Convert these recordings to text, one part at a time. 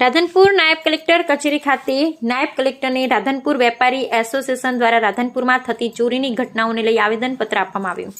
રાધનપુર નાયબ કલેક્ટર કચેરી ખાતે નાયબ કલેક્ટરને રાધનપુર વેપારી એસોસિએશન દ્વારા રાધનપુરમાં થતી ચોરીની ઘટનાઓને લઈ આવેદનપત્ર આપવામાં આવ્યું.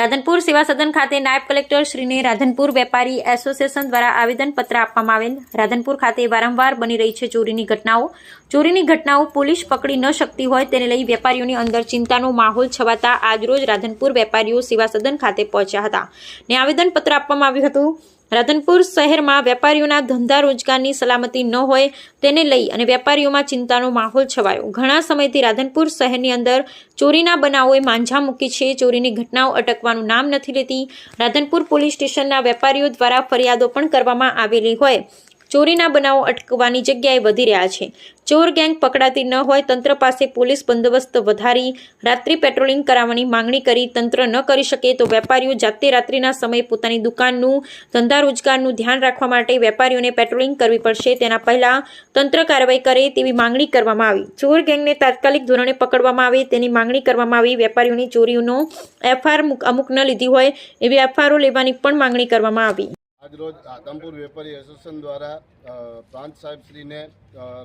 રાધનપુર સેવા સદન ખાતે નાયબ કલેક્ટર શ્રીને રાધનપુર વેપારી એસોસિએશન દ્વારા આવેદનપત્ર આપવામાં આવેલ. રાધનપુર ખાતે વારંવાર બની રહી છે ચોરીની ઘટનાઓ. ચોરીની ઘટનાઓ પોલીસ પકડી ન શકતી હોય તેને લઈ વેપારીઓની અંદર ચિંતાનો માહોલ છવાતા આજરોજ રાધનપુર વેપારીઓ સેવા સદન ખાતે પહોંચ્યા હતા. ને આવેદનપત્ર આપવામાં આવ્યું હતું. રાધનપુર શહેરમાં વેપારીઓના ધંધા રોજગારની સલામતી ન હોય તેને લઈ અને વેપારીઓમાં ચિંતાનો માહોલ છવાયો. ઘણા સમયથી રાધનપુર શહેરની અંદર ચોરીના બનાવોએ માંઝા મૂકી છે. ચોરીની ઘટનાઓ અટકવાનું નામ નથી લેતી. રાધનપુર પોલીસ સ્ટેશનના વેપારીઓ દ્વારા ફરિયાદો પણ કરવામાં આવેલી હોય. ચોરીના બનાવો અટકવાની જગ્યાએ વધી રહ્યા છે. ચોર ગેંગ પકડાતી ન હોય તંત્ર પાસે પોલીસ બંદોબસ્ત વધારી રાત્રિ પેટ્રોલિંગ કરાવવાની માંગણી કરી તંત્ર ન કરી શકે તો વેપારીઓ જાતે રાત્રિના સમયે પોતાની દુકાનનું ધંધા રોજગારનું ધ્યાન રાખવા માટે વેપારીઓને પેટ્રોલિંગ કરવી પડશે. તેના પહેલા તંત્ર કાર્યવાહી કરે તેવી માંગણી કરવામાં આવી. ચોર ગેંગને તાત્કાલિક ધોરણે પકડવામાં આવે તેની માંગણી કરવામાં આવી. વેપારીઓની ચોરીઓનો એફઆર અમુક ન લીધી હોય એવી એફઆરઓ લેવાની પણ માંગણી કરવામાં આવી. આજરોજ રાધનપુર વેપારી એસોસિએશન દ્વારા પ્રાંત સાહેબશ્રીને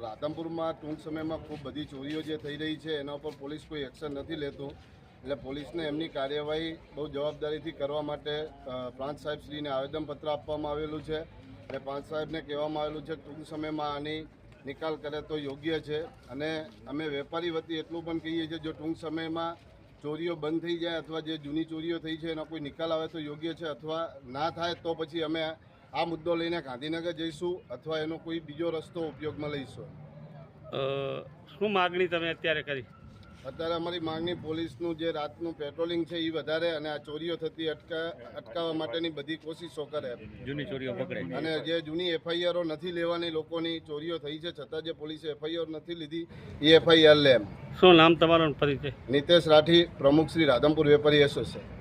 રાધનપુરમાં ટૂંક સમયમાં ખૂબ બધી ચોરીઓ જે થઈ રહી છે એના ઉપર પોલીસ કોઈ એક્શન નથી લેતું. એટલે પોલીસને એમની કાર્યવાહી બહુ જવાબદારીથી કરવા માટે પ્રાંત સાહેબશ્રીને આવેદનપત્ર આપવામાં આવેલું છે. અને પ્રાંત સાહેબને કહેવામાં આવેલું છે ટૂંક સમયમાં આની નિકાલ કરે તો યોગ્ય છે. અને અમે વેપારી વતી એટલું પણ કહીએ છીએ, જો ટૂંક સમયમાં ચોરીઓ બંધ થઈ જાય અથવા જે જૂની ચોરીઓ થઈ છે, એનો કોઈ નિકાલ આવે તો યોગ્ય છે અથવા ના થાય તો પછી અમે આ મુદ્દો લઈને ગાંધીનગર જઈશું અથવા એનો કોઈ બીજો રસ્તો ઉપયોગમાં લઈશું. શું માગણી તમે અત્યારે કરી? અત્યારે અમારી માંગણી પોલીસનું જે રાતનું પેટ્રોલિંગ છે એ વધારે અને આ ચોરીઓ થતી અટકા અટકાવવા માટેની બધી કોશિશો કરે. જૂની ચોરીઓ પકડે અને જે જૂની એફઆઈઆરો નથી લેવાની લોકોની ચોરીઓ થઈ છે છતાં જે પોલીસે એફઆઈઆર નથી લીધી એ એફઆઈઆર લે શું નામ તમારો પરિચય નિતેશ રાઠી પ્રમુખ શ્રી રાધમપુર વેપારી એસોસિએશન.